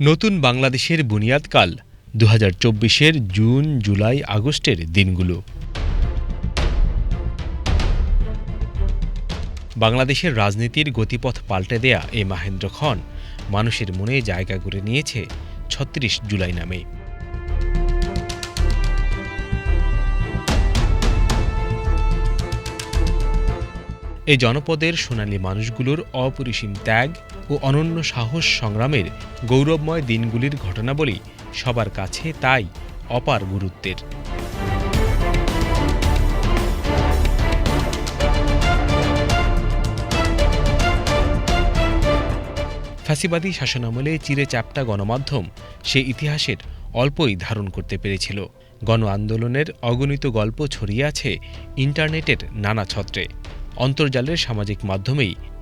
নতুন বাংলাদেশের বুনিয়াদকাল দু হাজার চব্বিশের জুন, জুলাই, আগস্টের দিনগুলো। বাংলাদেশের রাজনীতির গতিপথ পাল্টে দেয়া এ মাহেন্দ্র খন মানুষের মনে জায়গা করে নিয়েছে ছত্রিশ জুলাই নামে। এই জনপদের সোনালী মানুষগুলোর অপরিসীম ত্যাগ ও অনন্য সাহস সংগ্রামের গৌরবময় দিনগুলির ঘটনাবলী সবার কাছে তাই অপার গুরুত্বের। ফ্যাসিবাদী শাসনামলে চিরে চাপটা গণমাধ্যম সে ইতিহাসের অল্পই ধারণ করতে পেরেছিল। গণ আন্দোলনের অগণিত গল্প ছড়িয়ে আছে ইন্টারনেটের নানা ছত্রে। অন্তর্জালের সামাজিক মাধ্যমেই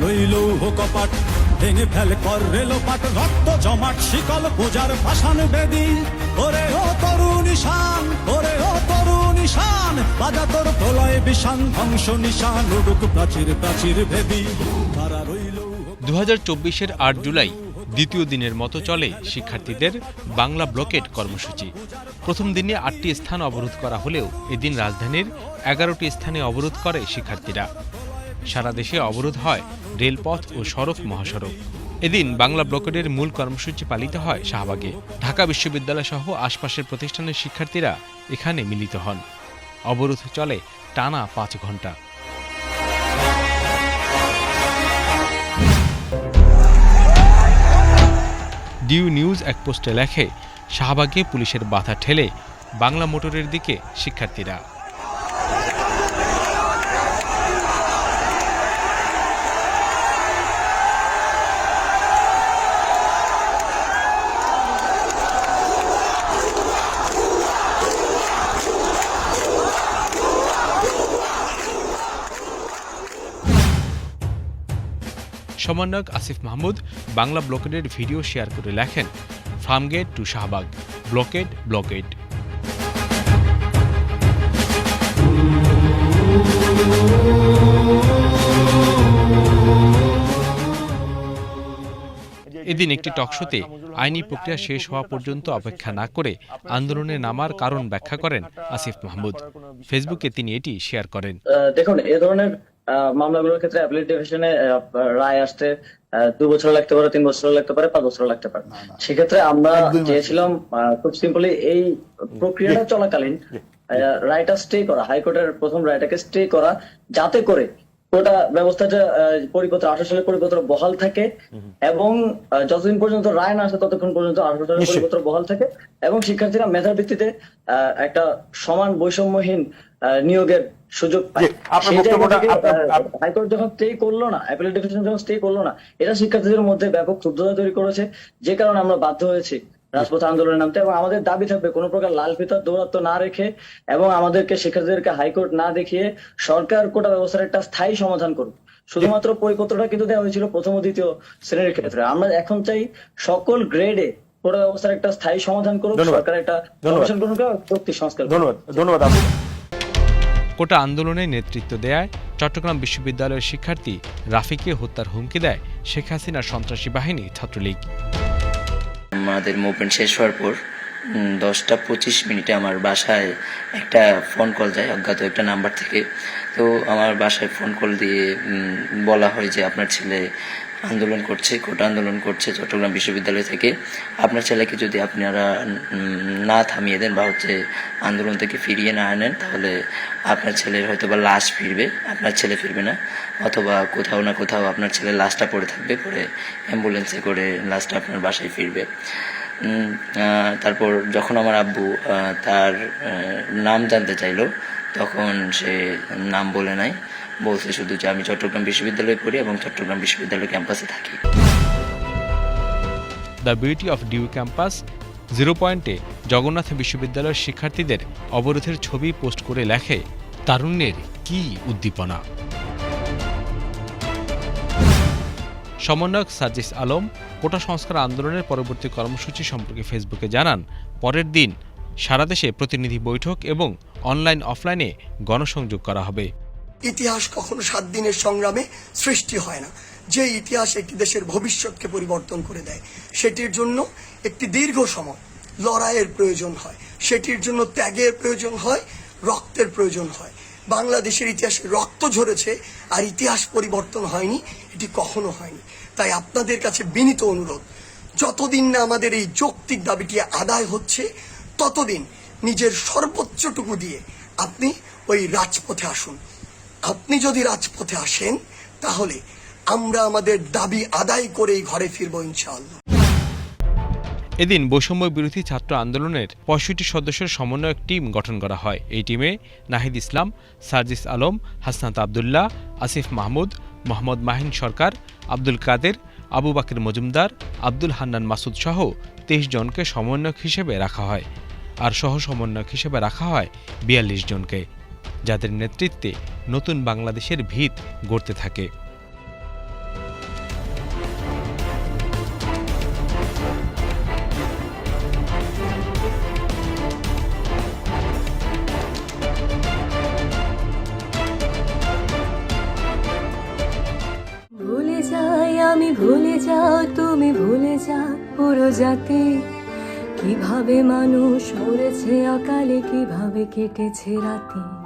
মারা রইল কপাট, ভেঙে ফেলে কর রেল পাট রক্ত জমাট, শিকল পূজার পাষাণ বেদি। ওরে ও তরুণ ওরে ও তরুণ বাজা তোর প্রলয় বিষান, ধ্বংস নিশান, উড়ুক প্রাচীর প্রাচীর ভেদি মারা রইল দু হাজার চব্বিশের আট জুলাই দ্বিতীয় দিনের মতো চলে শিক্ষার্থীদের বাংলা ব্লকেট কর্মসূচি। প্রথম দিনে আটটি স্থান অবরোধ করা হলেও এদিন রাজধানীর এগারোটি স্থানে অবরোধ করে শিক্ষার্থীরা। সারা দেশে অবরোধ হয় রেলপথ ও সড়ক মহাসড়ক। এদিন বাংলা ব্লকেটের মূল কর্মসূচি পালিত হয় শাহবাগে। ঢাকা বিশ্ববিদ্যালয় সহ আশপাশের প্রতিষ্ঠানের শিক্ষার্থীরা এখানে মিলিত হন। অবরোধ চলে টানা পাঁচ ঘণ্টা ডিউ নিউজ এক পোস্টে লেখে, শাহবাগে পুলিশের বাধা ঠেলে বাংলা মোটরের দিকে শিক্ষার্থীরা। সমন্বয়ক আসিফ মাহমুদ বাংলা ব্লকেডের ভিডিও শেয়ার করে লেখেন, Farmgate to Shahbag blockade blockade এদিন একটি টকশোতে আইনি প্রক্রিয়া শেষ হওয়া পর্যন্ত অপেক্ষা না করে আন্দোলনে নামার কারণ ব্যাখ্যা করেন আসিফ মাহমুদ। ফেসবুকে তিনি এটি শেয়ার করেন। দেখুন, এ ধরনের মামলাগুলোর ক্ষেত্রে অ্যাপিলেট ডিভিশনে রায় আসতে দু বছর লাগতে পারে তিন বছর লাগতে পারে পাঁচ বছর লাগতে পারে। সেক্ষেত্রে আমরা চেয়েছিলাম খুব সিম্পলি এই প্রক্রিয়াটা চলাকালীন রায়টা স্টে করা হাইকোর্টের প্রথম রায়টাকে স্টে করা যাতে করে গোটা ব্যবস্থাটা পরিপত্র আঠারো সালের পরিপত্র বহাল থাকে। এবং যতদিন পর্যন্ত রায় না আসে ততক্ষণ পর্যন্ত আঠারো সালের পরিপত্র বহাল থাকে। এবং শিক্ষার্থীরা মেধার ভিত্তিতে একটা সমান বৈষম্যহীন নিয়োগের সুযোগ হাইকোর্ট যখন স্টে করল না অ্যাপিলেট ডিভিশন যখন স্টে করল না এটা শিক্ষার্থীদের মধ্যে ব্যাপক ক্ষুব্ধতা তৈরি করেছে। যে কারণে আমরা বাধ্য হয়েছি রাজপথে আন্দোলনে নামতে এবং আমাদের দাবি থাকবে কোনো প্রকার লাল ফিতার দৌরাত্ম না রেখে এবং আমাদেরকে শিক্ষার্থীদেরকে হাইকোর্ট না দেখিয়ে সরকার কোটা ব্যবস্থার একটা স্থায়ী সমাধান করুক। শুধুমাত্র পরিপত্রটা কিন্তু দেওয়া হয়েছিল প্রথম ও দ্বিতীয় শ্রেণির ক্ষেত্রে। আমরা এখন চাই সকল গ্রেডে কোটা ব্যবস্থার একটা স্থায়ী সমাধান করুক সরকার একটা। কমিশন গ্রহণ করুক চুক্তি সংস্কার ধন্যবাদ। ধন্যবাদ কোটা আন্দোলনে নেতৃত্ব দেয় চট্টগ্রাম বিশ্ববিদ্যালয়ের শিক্ষার্থী রাফিকে হত্যার হুমকি দেয় শেখ হাসিনার সন্ত্রাসী বাহিনী ছাত্রলীগ। আমাদের মুভমেন্ট শেষ হওয়ার পর দশটা পঁচিশ মিনিটে আমার বাসায় একটা ফোন কল যায়, অজ্ঞাত একটা নাম্বার থেকে। তো আমার বাসায় ফোন কল দিয়ে বলা হয় যে আপনার ছেলে আন্দোলন করছে, কোটা আন্দোলন করছে চট্টগ্রাম বিশ্ববিদ্যালয় থেকে। আপনার ছেলেকে যদি আপনারা না থামিয়ে দেন বা হচ্ছে আন্দোলন থেকে ফিরিয়ে না আনেন, তাহলে আপনার ছেলের হয়তো বা লাশ ফিরবে, আপনার ছেলে ফিরবে না। অথবা কোথাও না কোথাও আপনার ছেলের লাশটা পড়ে থাকবে পরে অ্যাম্বুলেন্সে করে লাশটা আপনার বাসায় ফিরবে। তারপর যখন আমার আব্বু তার নাম জানতে চাইলো, তখন সে নাম বলে নাই। বলছে শুধু যে আমি চট্টগ্রাম বিশ্ববিদ্যালয়ে পড়ি এবং চট্টগ্রাম বিশ্ববিদ্যালয় ক্যাম্পাসে থাকি। The beauty of DU campus zero পয়েন্টে জগন্নাথ বিশ্ববিদ্যালয়ের শিক্ষার্থীদের অবরোধের ছবি পোস্ট করে লেখে, তারুণ্যের কি উদ্দীপনা? সমন্বয়ক সাজিস আলম, কোটা সংস্কার আন্দোলনের পরবর্তী কর্মসূচি সম্পর্কে ফেসবুকে জানান, পরের দিন সারা দেশে প্রতিনিধি বৈঠক এবং অনলাইন অফলাইনে গণসংযোগ করা হবে। ইতিহাস কখনো সাত দিনের সংগ্রামে সৃষ্টি হয় না। যে ইতিহাস একটি দেশের ভবিষ্যৎকে পরিবর্তন করে দেয়, সেটির জন্য একটি দীর্ঘ সময় লড়াইয়ের প্রয়োজন হয়। সেটির জন্য ত্যাগের প্রয়োজন হয়, রক্তের প্রয়োজন হয়। বাংলাদেশের ইতিহাসে রক্ত ঝরেছে আর ইতিহাস পরিবর্তন হয়নি, এটি কখনো হয়নি। তাই আপনাদের কাছে বিনীত অনুরোধ, যতদিন না আমাদের এই যৌক্তিক দাবিটি আদায় হচ্ছে, ততদিন নিজের সর্বোচ্চটুকু দিয়ে আপনি ওই রাজপথে আসুন। আপনি যদি রাজপথে আসেন, তাহলে আমরা আমাদের দাবি আদায় করেই ঘরে ফিরবো ইনশাআল্লাহ। এদিন বৈষম্য বিরোধী ছাত্র আন্দোলনের পঁয়ষট্টি সদস্যের সমন্বয়ক টিম গঠন করা হয়। এই টিমে নাহিদ ইসলাম, সার্জিস আলম, হাসনাত আবদুল্লাহ, আসিফ মাহমুদ, মোহাম্মদ মাহিন সরকার, আব্দুল কাদের, আবু বাকের মজুমদার, আব্দুল হান্নান মাসুদ সহ তেইশ জনকে সমন্বয়ক হিসেবে রাখা হয় আর সহ সমন্বয়ক হিসেবে রাখা হয় বিয়াল্লিশ জনকে। যাদের নেতৃত্বে নতুন বাংলাদেশের ভিত গড়তে থাকে। আমি ভুলে যাও, তুমি ভুলে যাও পুরো জাতি কীভাবে মানুষ মরেছে, অকালে কীভাবে কেটেছে রাতে?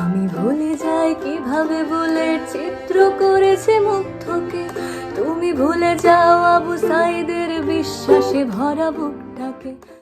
আমি ভুলে যাই কীভাবে বলে চিত্র করেছে মুগ্ধকে। তুমি ভুলে যাও আবু সাইদের বিশ্বাসে ভরা বুকটাকে।